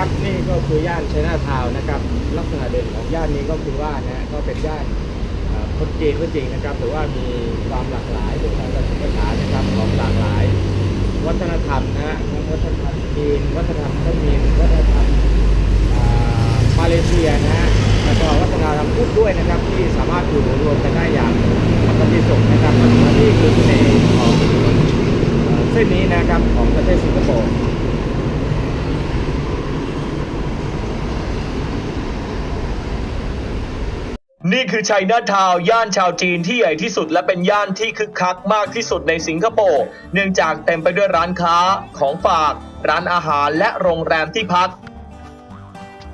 นะครับนี่ก็คือย่านชัยนาทาวน์นะครับลักษณะเด่นของย่านนี้ก็คือว่านะฮะก็เป็นย่านเอ่อคนจีนก็จริงนะครับแต่ว่ามีความหลากหลายเป็นทางการศึกษานะครับของหลากหลาย วัฒนธรรมนะฮะทั้งวัฒนธรรมจีนวัฒนธรรมเขมรวัฒนธรรมอ่ามาเลเซียนะฮะแล้วก็วัฒนธรรมพุทธด้วยนะครับที่สามารถอยู่รวมกันได้อย่างปฏิสุขนะครับนี่คือเสน่ห์ของเส้นนี้นะครับของประเทศสิงคโปร์ นี่คือไชัยนาทาวน์ย่านชาวจีนที่ใหญ่ที่สุดและเป็นย่านที่คึกคักมากที่สุดในสิงคโปร์เนื่องจากเต็มไปด้วยร้านค้าของฝาก ร้านอาหารและโรงแรมที่พัก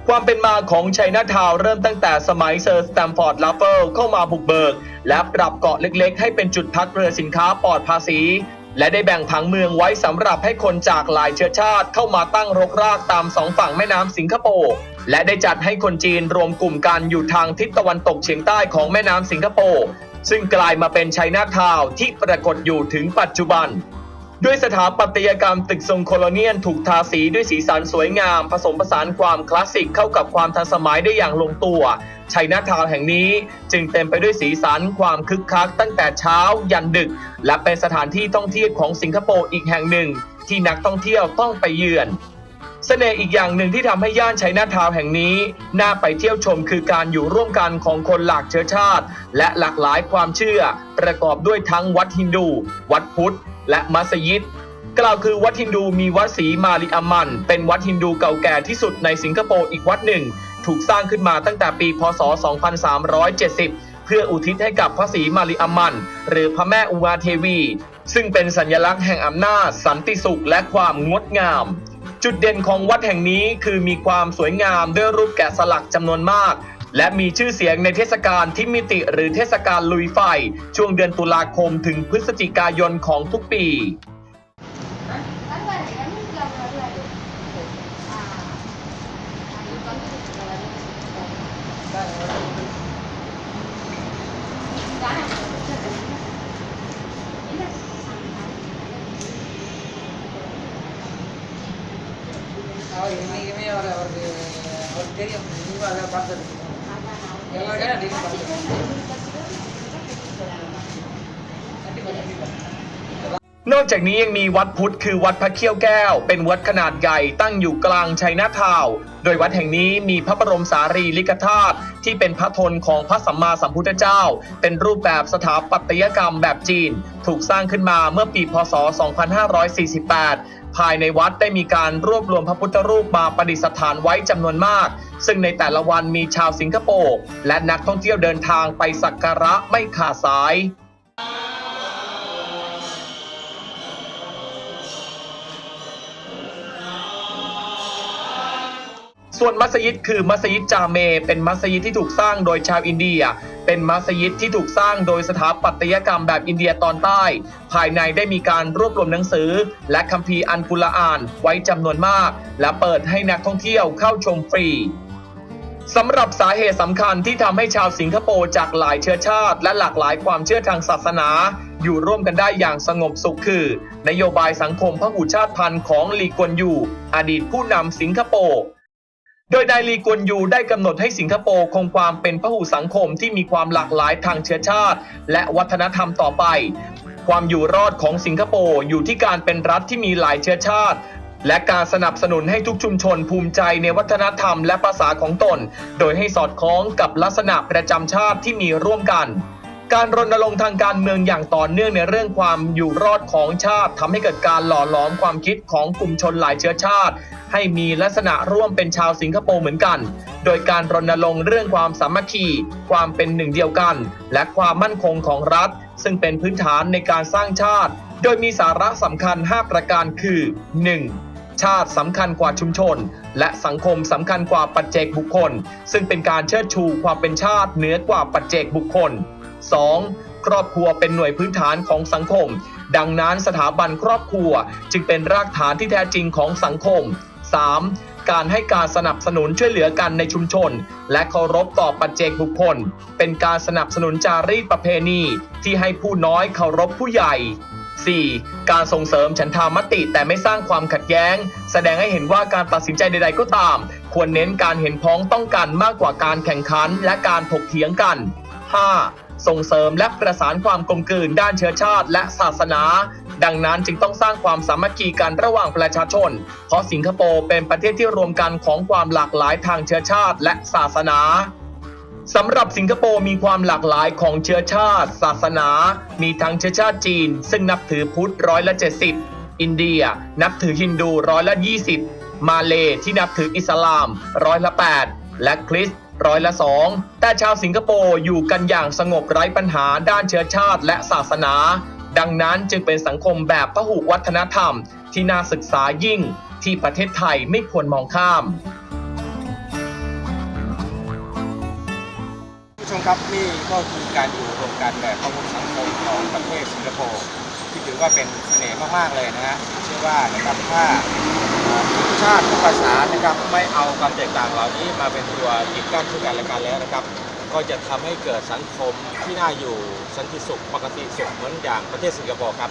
ความเป็นมาของไชัยนาทาวน์เริ่มตั้งแต่สมัยเซอร์สแตมฟอร์ดลาเฟลเข้ามาบุกเบิก และปรับเกาะเล็กๆ ให้เป็นจุดพักเรือสินค้าปลอดภาษี และได้แบ่งผังเมืองไว้สำหรับให้คนจากหลายเชื้อชาติเข้ามาตั้งรกรากตามสองฝั่งแม่น้ำสิงคโปร์และได้จัดให้คนจีนรวมกลุ่มกันอยู่ทางทิศตะวันตกเฉียงใต้ของแม่น้ำสิงคโปร์ซึ่งกลายมาเป็นไชัยนาทาวน์ที่ปรากฏอยู่ถึงปัจจุบัน ด้วยสถาปัตยกรรมตึกทรงโคลเนียนถูกทาสีด้วยสีสันสวยงาม ผสมผสานความคลาสสิกเข้ากับความทันสมัยได้อย่างลงตัว ชัยนาทาวน์แห่งนี้จึงเต็มไปด้วยสีสันความคึกคักตั้งแต่เช้ายันดึก และเป็นสถานที่ท่องเที่ยวของสิงคโปร์อีกแห่งหนึ่ง ที่นักท่องเที่ยวต้องไปเยือนเสน่ห์อีกอย่างหนึ่งที่ทำให้ย่านชัยนาทาวน์แห่งนี้น่าไปเที่ยวชมคือการอยู่ร่วมกันของคนหลากเชื้อชาติ และหลากหลายความเชื่อ ประกอบด้วยทั้งวัดฮินดู วัดพุทธ และมัสยิด กล่าวคือวัดฮินดูมีวัดศรีมาริอามัน เป็นวัดฮินดูเก่าแก่ที่สุดในสิงคโปร์อีกวัดหนึ่ง ถูกสร้างขึ้นมาตั้งแต่ปี พศ 2370 เพื่ออุทิศให้กับพระศรีมาริอามัน หรือพระแม่อุมาเทวี ซึ่งเป็นสัญลักษณ์แห่งอำนาจ สันติสุขและความงดงาม จุดเด่นของวัดแห่งนี้คือมีความสวยงามด้วยรูปแกะสลักจำนวนมากและมีชื่อเสียงในเทศกาลทิมิติหรือเทศกาลลุยไฟ ช่วงเดือนตุลาคมถึงพฤศจิกายนของทุกปี அவர் இன்னைக்குமே அவர் அவருக்கு அவருக்கு தெரியும் நீங்களும் அதை பார்த்துருக்கீங்க எல்லாருக்கும் டீல் பார்த்துருக்கோம் கண்டிப்பாக கண்டிப்பாக นอกจากนี้ยังมีวัดพุทธคือวัดพระเขี้ยวแก้ว เป็นวัดขนาดใหญ่ตั้งอยู่กลางชัยนาทาวน์โดยวัดแห่งนี้มีพระบรมสารีริกธาตุที่เป็นพระทนของพระสัมมาสัมพุทธเจ้า เป็นรูปแบบสถาปัตยกรรมแบบจีน ถูกสร้างขึ้นมาเมื่อปีพศ 2548 ภายในวัดได้มีการรวบรวมพระพุทธรูปมาประดิษฐานไว้จำนวนมาก ซึ่งในแต่ละวันมีชาวสิงคโปร์และนักท่องเที่ยวเดินทางไปสักการะไม่ขาดสายส่วนมัสยิดคือมัสยิดจาเม เป็นมัสยิดที่ถูกสร้างโดยชาวอินเดีย เป็นมัสยิดที่ถูกสร้างโดยสถาปัตยกรรมแบบอินเดียตอนใต้ ภายในได้มีการรวบรวมหนังสือ และคัมภีร์อันกุรอานไว้จำนวนมาก และเปิดให้นักท่องเที่ยวเข้าชมฟรีสำหรับสาเหตุสำคัญที่ทำให้ชาวสิงคโปร์จากหลายเชื้อชาติ และหลากหลายความเชื่อทางศาสนา อยู่ร่วมกันได้อย่างสงบสุขคือ นโยบายสังคมพหุชาติพันธุ์ของลีกวนยูอดีตผู้นำสิงคโปร์ โดยนายลีกวนยูได้กำหนดให้สิงคโปร์คงความเป็นพหุสังคมที่มีความหลากหลายทางเชื้อชาติ และวัฒนธรรมต่อไป ความอยู่รอดของสิงคโปร์อยู่ที่การเป็นรัฐที่มีหลายเชื้อชาติ และการสนับสนุนให้ทุกชุมชนภูมิใจในวัฒนธรรมและภาษาของตน โดยให้สอดคล้องกับลักษณะประจำชาติที่มีร่วมกัน การรณรงค์ทางการเมืองอย่างต่อเนื่องในเรื่องความอยู่รอดของชาติทำให้เกิดการหล่อหลอมความคิดของกลุ่มชนหลายเชื้อชาติ ให้มีลักษณะร่วมเป็นชาวสิงคโปร์เหมือนกัน โดยการรณรงค์เรื่องความสามัคคี ความเป็นหนึ่งเดียวกัน และความมั่นคงของรัฐ ซึ่งเป็นพื้นฐานในการสร้างชาติ โดยมีสาระสำคัญ 5 ประการคือ 1. ชาติสำคัญกว่าชุมชน และสังคมสำคัญกว่าปัจเจกบุคคล ซึ่งเป็นการเชิดชูความเป็นชาติเหนือกว่าปัจเจกบุคคล 2. ครอบครัวเป็นหน่วยพื้นฐานของสังคม ดังนั้นสถาบันครอบครัวจึงเป็นรากฐานที่แท้จริงของสังคม 3. การให้การสนับสนุนช่วยเหลือกันในชุมชน และเคารพต่อปัจเจกบุคคล เป็นการสนับสนุนจารีตประเพณี ที่ให้ผู้น้อยเคารพผู้ใหญ่ 4. การส่งเสริมฉันทามติแต่ไม่สร้างความขัดแย้ง แสดงให้เห็นว่าการตัดสินใจใดๆก็ตาม ควรเน้นการเห็นพ้องต้องกันมากกว่าการแข่งขัน และการถกเถียงกัน 5. ส่งเสริมและประสานความกลมกลืนด้านเชื้อชาติและศาสนา ดังนั้นจึงต้องสร้างความสามัคคีกันระหว่างประชาชน เพราะสิงคโปร์เป็นประเทศที่รวมกันของความหลากหลายทางเชื้อชาติและศาสนาสำหรับสิงคโปร์มีความหลากหลายของเชื้อชาติ ศาสนา มีทั้งเชื้อชาติจีน ซึ่งนับถือพุทธร้อยละ 70 อินเดีย นับถือฮินดูร้อยละ 20 มาเลที่นับถืออิสลามร้อยละ 8 และคริสต์ ร้อยละ2แต่ชาวสิงคโปร์อยู่กันอย่างสงบไร้ปัญหาด้านเชื้อชาติและศาสนา ดังนั้นจึงเป็นสังคมแบบพหุวัฒนธรรม ที่น่าศึกษายิ่งที่ประเทศไทยไม่ควรมองข้ามผู้ชมครับนี่ก็คือการอยู่รวมกันแบบเข้าร่วมสังคมของประเทศสิงคโปร์ที่ถือว่าเป็นเสน่ห์มากๆเลยนะฮะเชื่อว่านะครับถ้าาติทุกภาษานะครับไม่เอาความแตกต่างเหล่านี้มาเป็นตัวกีดกั้นซึ่งกันและกันแล้วนะครับ ก็จะทำให้เกิดสังคมที่น่าอยู่สันติสุขปกติสุขเหมือนอย่างประเทศสิงคโปร์ครับ